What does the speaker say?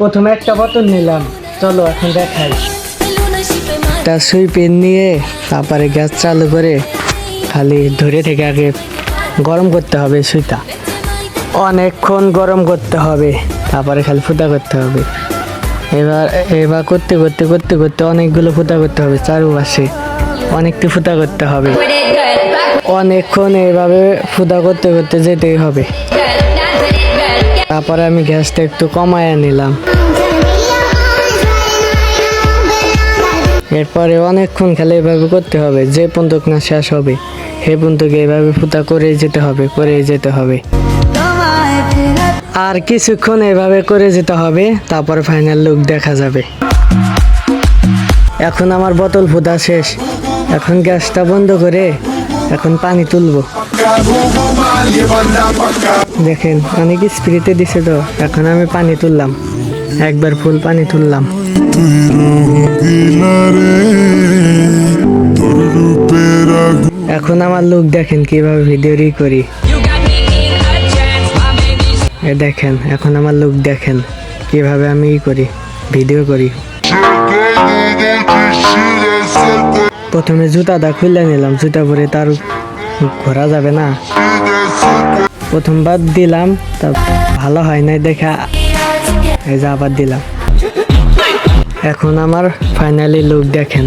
প্রথমে একটা বোতল নিলাম। চলো এখন দেখাই। একটা সুই পেন নিয়ে তারপরে গ্যাস চালু করে খালি ধরে থেকে আগে গরম করতে হবে সুইটা। অনেকক্ষণ গরম করতে হবে, তারপরে খালি ফুটা করতে হবে। এবার এবার করতে করতে করতে করতে অনেকগুলো ফুটা করতে হবে চারপাশে। অনেকটি ফুটা করতে হবে। অনেকক্ষণ এইভাবে ফুটা করতে করতে যেতেই হবে। তারপরে আমি গ্যাসটা একটু কমায় নিলাম। এরপরে অনেকক্ষণ খেলে এভাবে করতে হবে, যে পর্যন্ত না শেষ হবে সে পর্যন্ত এভাবে ফুটা করে যেতে হবে করে যেতে হবে। আর কিছুক্ষণ এভাবে করে যেতে হবে, তারপর ফাইনাল লুক দেখা যাবে। এখন আমার বোতল ফুটা শেষ, এখন গ্যাসটা বন্ধ করে এখন পানি তুলবো। দেখেন, অনেক স্পিরিটে দিছে তো। এখন আমি পানি তুললাম। একবার ফুল পানি তুললাম। এখন আমার লোক দেখেন, কীভাবে ভিডিও রি করি. এ দেখেন, এখন আমার লুক দেখেন, কীভাবে আমি ই করি ভিডিও করি। প্রথমে জুতাটা খুলে নিলাম, জুতা পরে তার ঘোরা যাবে না। প্রথমবার দিলাম, তা ভালো হয় নাই দেখা। এই যে আবার দিলাম। এখন আমার ফাইনালি লুক দেখেন।